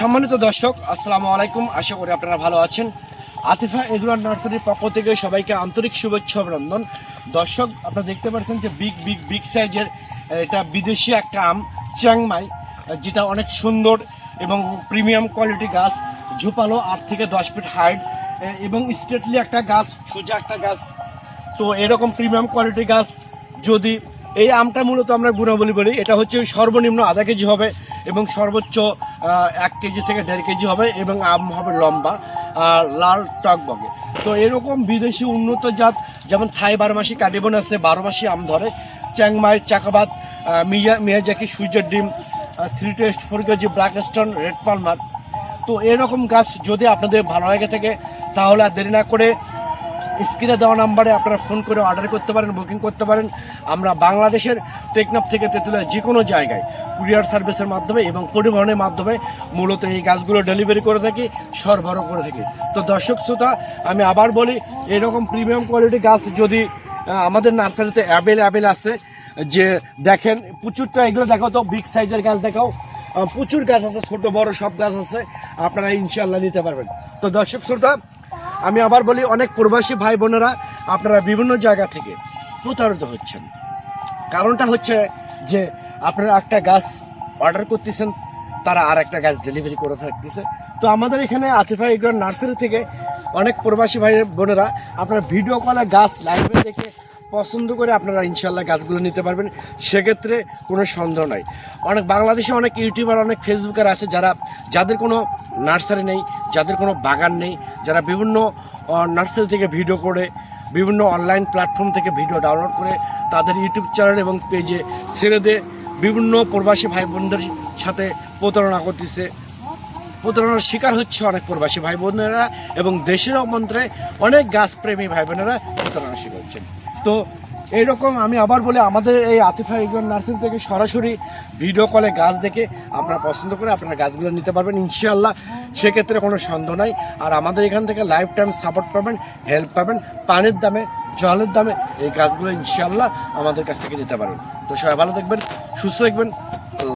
সম্মানিত দর্শক, আসসালামু আলাইকুম। আশা করি আপনারা ভালো আছেন। আতিফা এগুলার নার্সারির পক্ষ থেকে সবাইকে আন্তরিক শুভেচ্ছা অভিনন্দন। দর্শক, আপনারা দেখতে পাচ্ছেন যে বিগ বিগ বিগ সাইজের এটা বিদেশি একটা আম, চ্যাংমাই, যেটা অনেক সুন্দর এবং প্রিমিয়াম কোয়ালিটি গাছ, ঝুপালো আট থেকে দশ ফিট হাইট এবং স্ট্রেটলি একটা গাছ, সোজা একটা গাছ। তো এরকম প্রিমিয়াম কোয়ালিটি গাছ যদি এই আমটা মূলত আমরা গুণাবলী বলি। এটা হচ্ছে সর্বনিম্ন আধা কেজি হবে এবং সর্বোচ্চ এক কেজি থেকে দেড় কেজি হবে এবং আম হবে লম্বা আর লাল টক বগে তো এরকম বিদেশি উন্নত জাত যেমন থাই বারোমাসি কাটিবন আছে বারোমাসি আম ধরে চ্যাংমাই চাকাবাদ আহ, মিয়া মিয়াজাকি সূর্যের ডিম three taste four KG black stone red palmer. তো এরকম গাছ যদি আপনাদের ভালো লাগে থাকে তাহলে আর দেরি না করে স্ক্রিনে দেওয়া নাম্বারে আপনারা ফোন করে অর্ডার করতে পারেন, বুকিং করতে পারেন। আমরা বাংলাদেশের টেকনাফ থেকে তেঁতুলিয়া যে কোনো জায়গায় কুরিয়ার সার্ভিসের মাধ্যমে এবং পরিবহনের মাধ্যমে মূলত এই গাছগুলো ডেলিভারি করে থাকি, সরবরাহ করে থাকি। তো দর্শক শ্রোতা, আমি আবার বলি, এরকম প্রিমিয়াম কোয়ালিটি গাছ যদি আমাদের নার্সারিতে অ্যাভেলেবেল আছে, যে দেখেন, প্রচুরটা এগুলো দেখাও তো বিগ সাইজের গাছ দেখাও। প্রচুর গাছ আছে, ছোট, বড় সব গাছ আছে, আপনারা ইনশাল্লাহ নিতে পারবেন। তো দর্শক শ্রোতা আমি আবার বলি, অনেক প্রবাসী ভাই বোনেরা আপনারা বিভিন্ন জায়গা থেকে প্রতারিত হচ্ছেন। কারণটা হচ্ছে যে আপনারা একটা গাছ অর্ডার করতেছেন, তারা আর একটা গাছ ডেলিভারি করে থাকতেছে। তো আমাদের এখানে আতিফা ইগ্রান নার্সারি থেকে অনেক প্রবাসী ভাই বোনেরা আপনারা ভিডিও কলে গাছ লাইভে দেখে পছন্দ করে আপনারা ইনশাল্লাহ গাছগুলো নিতে পারবেন। সেক্ষেত্রে কোনো সন্দেহ নাই। অনেক বাংলাদেশে অনেক ইউটিউবার, অনেক ফেসবুকার আছে যারা, যাদের কোনো নার্সারি নেই, যাদের কোনো বাগান নেই যারা বিভিন্ন নার্সারি থেকে ভিডিও করে, বিভিন্ন অনলাইন প্ল্যাটফর্ম থেকে ভিডিও ডাউনলোড করে তাদের ইউটিউব চ্যানেল এবং পেজে ছেড়ে দিয়ে বিভিন্ন প্রবাসী ভাই বোনদের সাথে প্রতারণা করতেছে। প্রতারণার শিকার হচ্ছে অনেক প্রবাসী ভাই বোনেরা এবং দেশের মন্ত্রে অনেক গাছপ্রেমী ভাই বোনেরা প্রতারণার শিকার হচ্ছেন তো এইরকম আমি আবার বলে, আমাদের এই আতিফা ইগন নার্সিং থেকে সরাসরি ভিডিও কলে গাছ দেখে আপনারা পছন্দ করে আপনারা গাছগুলো নিতে পারবেন, ইনশাআল্লাহ। সেক্ষেত্রে কোনো সন্দেহ নাই। আর আমাদের এখান থেকে লাইফ টাইম সাপোর্ট পাবেন হেল্প পাবেন, পানির দামে, জলের দামে এই কাজগুলো ইনশাল্লাহ আমাদের কাছ থেকে দিতে পারেন তো সবাই ভালো থাকবেন, সুস্থ থাকবেন।